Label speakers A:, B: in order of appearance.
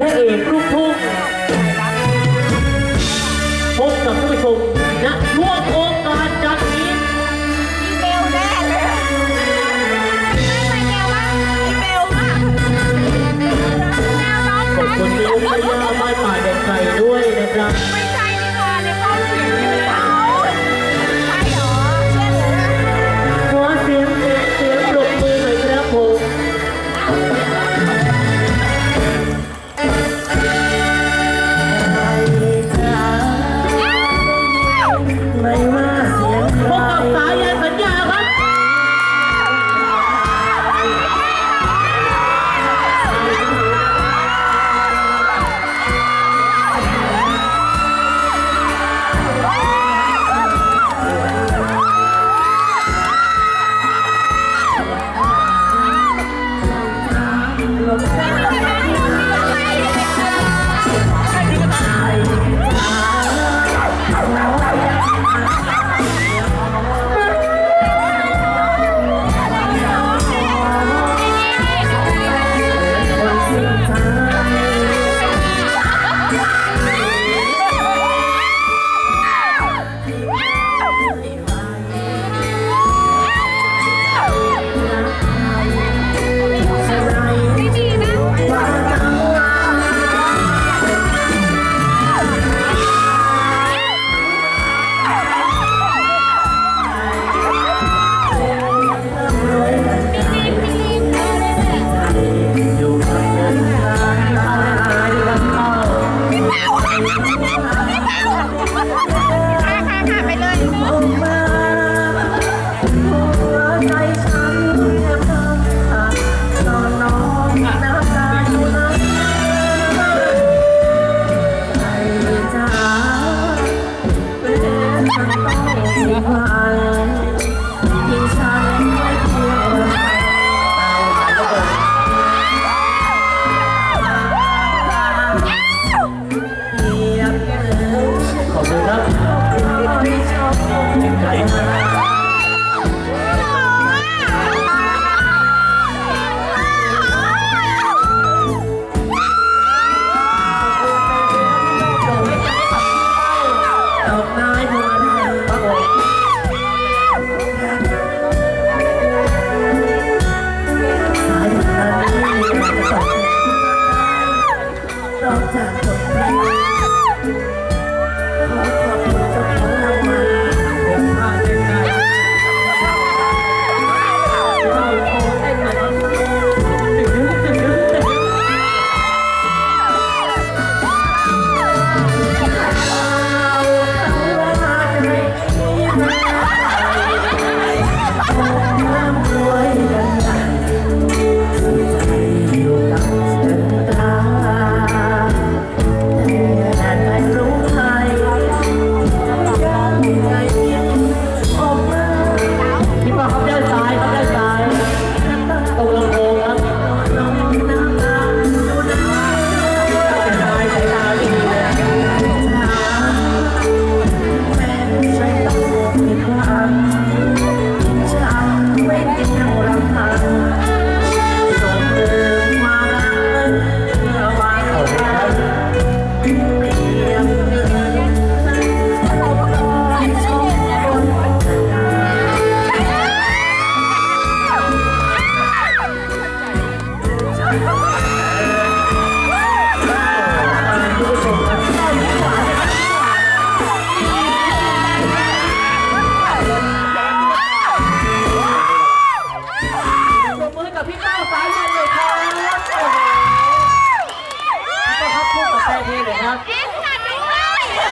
A: พระเอกลูกทุ่งพบกับผู้ชมณช่วงโอกาสดังนี้
B: อีเมลแน่เลยไม่ใช่เมลว่าอีเมลว่าแนวน้อง
A: ขอบคุณที่ลูกพยาไม่ป่าเด็กไก่ด้วยนะครับ
B: ค่ะ
A: ค่ะ
B: ค่ะไปเลย 年轻人。